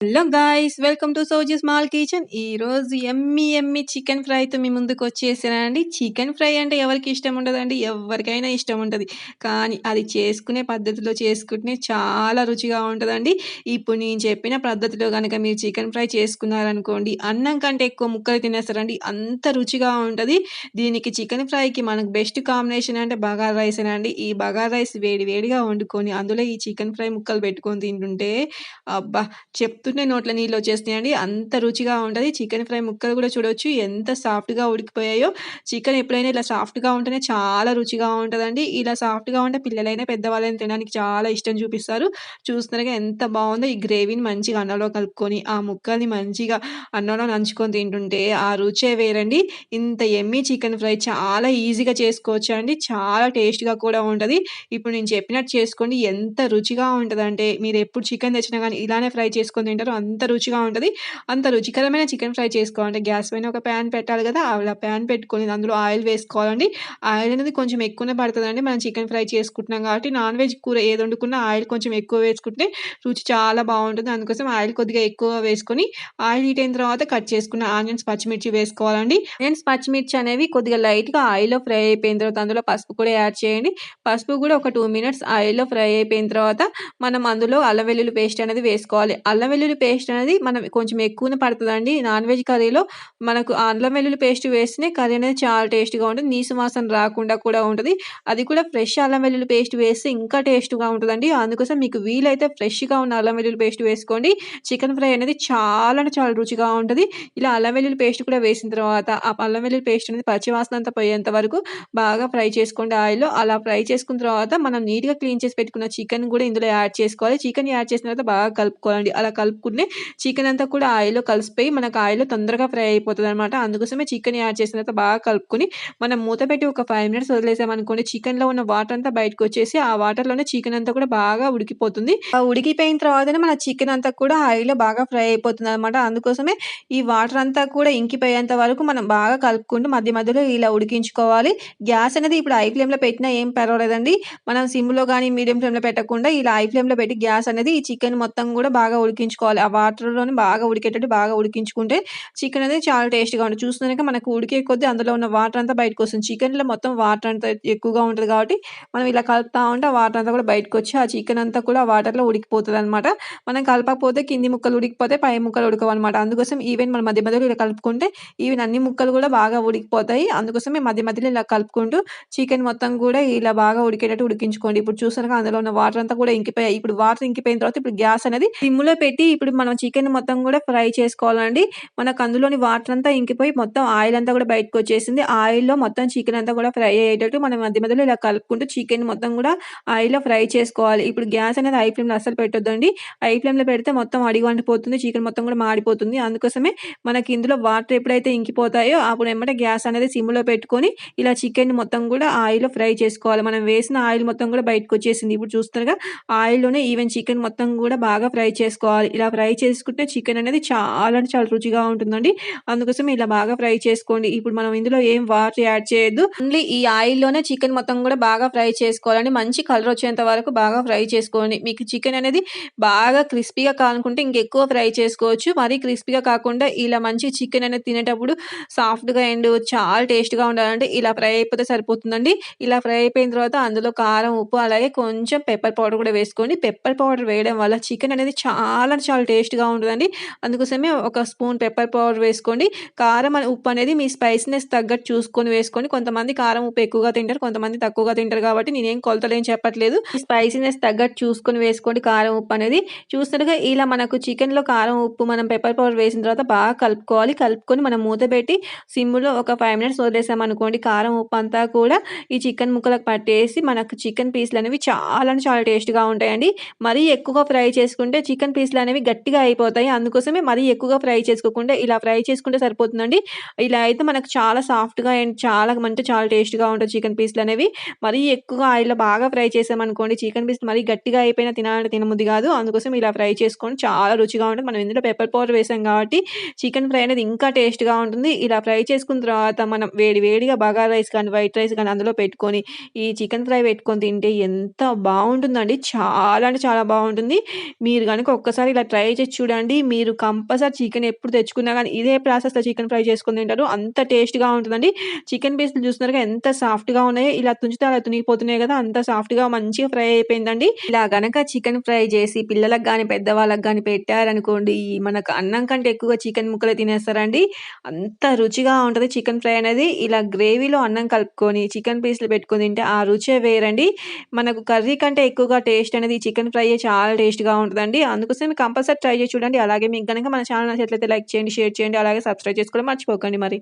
Hello guys welcome to Soji small kitchen. ఈరోజు ఎమ్మి ఎమ్మి chicken ఫ్రైతో మీ ముందుకు వచ్చేసానండి చికెన్ ఫ్రై అంటే ఎవరికి ఇష్టం ఉండదండి? ఎవరికైనా ఇష్టం ఉంటుంది. కానీ అది చేసుకునే పద్ధతిలో చేసుకుంటే చాలా రుచిగా ఉంటుందండి. ఇప్పుడు నేను చెప్పిన పద్ధతిలో కనుక మీరు చికెన్ ఫ్రై చేసుకున్నారనుకోండి అన్నం కంటే ఎక్కువ ముక్కలు తినేస్తారండి. అంత రుచిగా ఉంటుంది. దీనికి చికెన్ ఫ్రైకి మనకు బెస్ట్ కాంబినేషన్ అంటే బగార్ రైస్ అండి. ఈ బగార్ రైస్ వేడి వేడిగా వండుకొని అందులో ఈ చికెన్ ఫ్రై ముక్కలు పెట్టుకొని తింటుంటే అబ్బా చెప్తూ చూస్తుంటే నోట్లో నీళ్ళు వచ్చేస్తాయండి అంత రుచిగా ఉంటుంది. చికెన్ ఫ్రై ముక్కలు కూడా చూడవచ్చు ఎంత సాఫ్ట్గా ఉడికిపోయాయో. చికెన్ ఎప్పుడైనా ఇలా సాఫ్ట్గా ఉంటేనే చాలా రుచిగా ఉంటుందండి. ఇలా సాఫ్ట్గా ఉంటే పిల్లలైనా పెద్దవాళ్ళైనా తినడానికి చాలా ఇష్టం చూపిస్తారు. చూస్తున్నారుగా ఎంత బాగుందో ఈ గ్రేవీని మంచిగా అన్నంలో కలుపుకొని ఆ ముక్కల్ని మంచిగా అన్నంలో నంచుకొని తింటుంటే ఆ రుచే వేరండి. ఇంత ఎమ్మి చికెన్ ఫ్రై చాలా ఈజీగా చేసుకోవచ్చు అండి చాలా టేస్ట్గా కూడా ఉంటుంది. ఇప్పుడు నేను చెప్పినట్టు చేసుకోండి. ఎంత రుచిగా ఉంటుందంటే మీరు ఎప్పుడు చికెన్ తెచ్చినా కానీ ఇలానే ఫ్రై చేసుకొని తింటారు. అంత రుచిగా ఉంటుంది. అంత రుచికరమైన చికెన్ ఫ్రై చేసుకోవాలంటే గ్యాస్ పైన ఒక ప్యాన్ పెట్టాలి కదా అలా ప్యాన్ పెట్టుకొని అందులో ఆయిల్ వేసుకోవాలండి. ఆయిల్ అనేది కొంచెం ఎక్కువనే పడుతుందండి. మనం చికెన్ ఫ్రై చేసుకుంటున్నాం కాబట్టి నాన్ వెజ్ కూర ఏది వండుకున్నా ఆయిల్ కొంచెం ఎక్కువ వేసుకుంటే రుచి చాలా బాగుంటుంది. అందుకోసం ఆయిల్ కొద్దిగా ఎక్కువ వేసుకొని ఆయిల్ హీట్ అయిన తర్వాత కట్ చేసుకున్న ఆనియన్స్ పచ్చిమిర్చి వేసుకోవాలండి. ఆనియన్స్ పచ్చిమిర్చి అనేవి కొద్దిగా లైట్గా ఆయిల్లో ఫ్రై అయిపోయిన తర్వాత అందులో పసుపు కూడా యాడ్ చేయండి. పసుపు కూడా ఒక టూ మినిట్స్ ఆయిల్లో ఫ్రై అయిపోయిన తర్వాత మనం అందులో అల్లం వెల్లుల్లి పేస్ట్ అనేది వేసుకోవాలి. అల్లం వెల్లుల్లి వెల్లుల్లి పేస్ట్ అనేది మనం కొంచెం ఎక్కువనే పడుతుందండి. నాన్ వెజ్ కర్రీలో మనకు అల్లం వెల్లుల్లి పేస్ట్ వేస్తేనే కర్రీ అనేది చాలా టేస్ట్గా ఉంటుంది. నీసు వాసన రాకుండా కూడా ఉంటుంది. అది కూడా ఫ్రెష్ అల్లం వెల్లుల్లి పేస్ట్ వేస్తే ఇంకా టేస్ట్గా ఉంటుందండి. అందుకోసం మీకు వీలైతే ఫ్రెష్గా ఉన్న అల్లం వెల్లుల్లి పేస్ట్ వేసుకోండి. చికెన్ ఫ్రై అనేది చాలా చాలా రుచిగా ఉంటుంది. ఇలా అల్లం వెల్లుల్లి పేస్ట్ కూడా వేసిన తర్వాత ఆ అల్లం వెల్లుల్లి పేస్ట్ అనేది పచ్చివాసన అంతా పోయేంత వరకు బాగా ఫ్రై చేసుకోండి ఆయిల్లో అలా ఫ్రై చేసుకున్న తర్వాత మనం నీట్గా క్లీన్ చేసి పెట్టుకున్న చికెన్ కూడా ఇందులో యాడ్ చేసుకోవాలి. చికెన్ యాడ్ చేసిన తర్వాత బాగా కలుపుకోవాలండి. అలా కలుపు కలుపుకుంటే చికెన్ అంతా కూడా ఆయిల్లో కలిసిపోయి మనకు ఆయిల్లో తొందరగా ఫ్రై అయిపోతుంది అనమాట అందుకోసమే చికెన్ యాడ్ చేసిన తర్వాత బాగా కలుపుకొని మనం మూత పెట్టి ఒక ఫైవ్ మినిట్స్ వదిలేసామనుకోండి చికెన్లో ఉన్న వాటర్ అంతా బయటకు వచ్చేసి ఆ వాటర్లోనే చికెన్ అంతా కూడా బాగా ఉడికిపోతుంది. ఆ ఉడికిపోయిన తర్వాతనే మన చికెన్ అంతా కూడా ఆయిల్లో బాగా ఫ్రై అయిపోతుంది అనమాట అందుకోసమే ఈ వాటర్ అంతా కూడా ఇంకిపోయేంత వరకు మనం బాగా కలుపుకుంటూ మధ్య మధ్యలో ఇలా ఉడికించుకోవాలి. గ్యాస్ అనేది ఇప్పుడు ఐ ఫ్లేమ్లో పెట్టినా ఏం పర్వాలేదండి. మనం సిమ్లో కానీ మీడియం ఫ్లేమ్లో పెట్టకుండా ఇలా ఐ ఫ్లేమ్లో పెట్టి గ్యాస్ అనేది ఈ చికెన్ మొత్తం కూడా బాగా ఉడికించుకోవాలి. ఉడికించుకోవాలి ఆ వాటర్లోనే బాగా ఉడికేటట్టు బాగా ఉడికించుకుంటే చికెన్ అనేది చాలా టేస్ట్గా ఉంటుంది. చూస్తున్నాక మనకు ఉడికే కొద్దీ అందులో ఉన్న వాటర్ అంతా బయటకు వస్తుంది. చికెన్లో మొత్తం వాటర్ అంతా ఎక్కువగా ఉంటుంది కాబట్టి మనం ఇలా కలుపుతా ఉంటే ఆ వాటర్ అంతా కూడా బయటకు వచ్చి ఆ చికెన్ అంతా కూడా ఆ వాటర్లో ఉడికిపోతుంది అనమాట మనం కలపకపోతే కింది ముక్కలు ఉడికిపోతే పై ముక్కలు ఉడకవన్నమాట. అందుకోసం ఈవెన్ మనం మధ్య మధ్యలో ఇలా కలుపుకుంటే ఈవెన్ అన్ని ముక్కలు కూడా బాగా ఉడికిపోతాయి. అందుకోసమే మధ్య మధ్యలో ఇలా కలుపుకుంటూ చికెన్ మొత్తం కూడా ఇలా బాగా ఉడికేటట్టు ఉడికించుకోండి. ఇప్పుడు చూసాక అందులో ఉన్న వాటర్ అంతా కూడా ఇంకిపోయాయి. ఇప్పుడు వాటర్ ఇంకిపోయిన తర్వాత ఇప్పుడు గ్యాస్ అనేది సిమ్లో పెట్టి ఇప్పుడు మనం చికెన్ మొత్తం కూడా ఫ్రై చేసుకోవాలండి. మనకు అందులోని వాటర్ అంతా ఇంకిపోయి మొత్తం ఆయిల్ అంతా కూడా బయటకు వచ్చేసింది. ఆయిల్లో మొత్తం చికెన్ అంతా కూడా ఫ్రై అయ్యేటట్టు మనం మధ్య మధ్యలో ఇలా కలుపుకుంటూ చికెన్ మొత్తం కూడా ఆయిల్లో ఫ్రై చేసుకోవాలి. ఇప్పుడు గ్యాస్ అనేది ఐ ఫ్లేమ్లో అసలు పెట్టొద్దండి. ఐ ఫ్లేమ్లో పెడితే మొత్తం అడిగి వండిపోతుంది. చికెన్ మొత్తం కూడా మాడిపోతుంది. అందుకోసమే మనకి ఇందులో వాటర్ ఎప్పుడైతే ఇంకిపోతాయో అప్పుడు ఏమంటే గ్యాస్ అనేది సిమ్లో పెట్టుకొని ఇలా చికెన్ మొత్తం కూడా ఆయిల్లో ఫ్రై చేసుకోవాలి. మనం వేసిన ఆయిల్ మొత్తం కూడా బయటకు వచ్చేసింది. ఇప్పుడు చూస్తున్నాగా ఆయిల్లోనే ఈవెన్ చికెన్ మొత్తం కూడా బాగా ఫ్రై చేసుకోవాలి. ఇలా ఫ్రై చేసుకుంటే చికెన్ అనేది చాలా అంటే చాలా రుచిగా ఉంటుందండి. అందుకోసం ఇలా బాగా ఫ్రై చేసుకోండి. ఇప్పుడు మనం ఇందులో ఏం వాటర్ యాడ్ చేయొద్దు. ఓన్లీ ఈ ఆయిల్లోనే చికెన్ మొత్తం కూడా బాగా ఫ్రై చేసుకోవాలండి. మంచి కలర్ వచ్చేంత వరకు బాగా ఫ్రై చేసుకోండి. మీకు చికెన్ అనేది బాగా క్రిస్పీగా కానుకుంటే ఇంకెక్కువ ఫ్రై చేసుకోవచ్చు. మరీ క్రిస్పీగా కాకుండా ఇలా మంచి చికెన్ అనేది తినేటప్పుడు సాఫ్ట్గా అండ్ చాలా టేస్ట్గా ఉండాలంటే ఇలా ఫ్రై అయిపోతే సరిపోతుందండి. ఇలా ఫ్రై అయిపోయిన తర్వాత అందులో కారం ఉప్పు అలాగే కొంచెం పెప్పర్ పౌడర్ కూడా వేసుకోండి. పెప్పర్ పౌడర్ వేయడం వల్ల చికెన్ అనేది చాలా చాలా టేస్ట్గా ఉంటుందండి. అందుకోసమే ఒక స్పూన్ పెప్పర్ పౌడర్ వేసుకోండి. కారం ఉప్పు అనేది మీ స్పైసీనెస్ తగ్గట్టు చూసుకొని వేసుకోండి. కొంతమంది కారం ఉప్పు ఎక్కువగా తింటారు కొంతమంది తక్కువగా తింటారు కాబట్టి నేనేం కొలతలేం చెప్పట్లేదు. స్పైసీనెస్ తగ్గట్టు చూసుకొని వేసుకోండి కారం ఉప్పు అనేది. చూసినట్టుగా ఇలా మనకు చికెన్లో కారం ఉప్పు మనం పెప్పర్ పౌడర్ వేసిన తర్వాత బాగా కలుపుకోవాలి. కలుపుకొని మనం మూత పెట్టి సిమ్లో ఒక ఫైవ్ మినిట్స్ వదిలేసామనుకోండి కారం ఉప్పు అంతా కూడా ఈ చికెన్ ముక్కలకు పట్టేసి మనకు చికెన్ పీస్లు అనేవి చాలా చాలా టేస్ట్గా ఉంటాయండి. మరీ ఎక్కువగా ఫ్రై చేసుకుంటే చికెన్ పీస్లు అనేవి గట్టిగా అయిపోతాయి. అందుకోసమే మరీ ఎక్కువగా ఫ్రై చేసుకోకుండా ఇలా ఫ్రై చేసుకుంటే సరిపోతుందండి. ఇలా అయితే మనకు చాలా సాఫ్ట్గా అండ్ చాలా అంటే చాలా టేస్ట్గా ఉంటుంది చికెన్ పీస్లు అనేవి. మరీ ఎక్కువగా ఆయిల్లో బాగా ఫ్రై చేసామనుకోండి చికెన్ పీస్ మరీ గట్టిగా అయిపోయినా తినాలంటే తినముద్ది కాదు. అందుకోసం ఇలా ఫ్రై చేసుకొని చాలా రుచిగా ఉంటుంది. మనం ఇందులో పెప్పర్ పౌడర్ వేసాం కాబట్టి చికెన్ ఫ్రై అనేది ఇంకా టేస్ట్గా ఉంటుంది. ఇలా ఫ్రై చేసుకున్న తర్వాత మనం వేడి వేడిగా బగా రైస్ కానీ వైట్ రైస్ కానీ అందులో పెట్టుకొని ఈ చికెన్ ఫ్రై పెట్టుకొని తింటే ఎంత బాగుంటుందండి. చాలా అంటే చాలా బాగుంటుంది. మీరు కనుక ఒక్కసారి ఇలా ట్రై చేసి చూడండి. మీరు కంపల్సరీ చికెన్ ఎప్పుడు తెచ్చుకున్నా కానీ ఇదే ప్రాసెస్‌లో చికెన్ ఫ్రై చేసుకొని తింటారు. అంత టేస్ట్‌గా ఉంటుందండి చికెన్ పీసులు చూస్తున్నారుగా ఎంత సాఫ్ట్‌గా ఉన్నాయో. ఇలా తుంచితే అలా తునిగిపోతున్నాయి కదా అంత సాఫ్ట్‌గా మంచిగా ఫ్రై అయిపోయిందండి. ఇలా గనక చికెన్ ఫ్రై చేసి పిల్లలకు కానీ పెద్దవాళ్ళకి కానీ పెట్టారనుకోండి మనకు అన్నం కంటే ఎక్కువగా చికెన్ ముక్కలు తినేస్తారండి. అంత రుచిగా ఉంటుంది చికెన్ ఫ్రై అనేది. ఇలా గ్రేవీలో అన్నం కలుపుకొని చికెన్ పీసులు పెట్టుకొని తింటే ఆ రుచే వేరండి. మనకు కర్రీ కంటే ఎక్కువగా టేస్ట్ అనేది చికెన్ ఫ్రై చాలా టేస్ట్‌గా ఉంటుందండి అందుకోసమే కంపల్సరీ ఒకసారి ట్రై చేసి చూడండి. అలాగే మీకు గనక మన ఛానల్ నచ్చినట్లయితే లైక్ చేయండి, షేర్ చేయండి. అలాగే సబ్స్క్రైబ్ చేసుకోవడం మర్చిపోకండి మరి.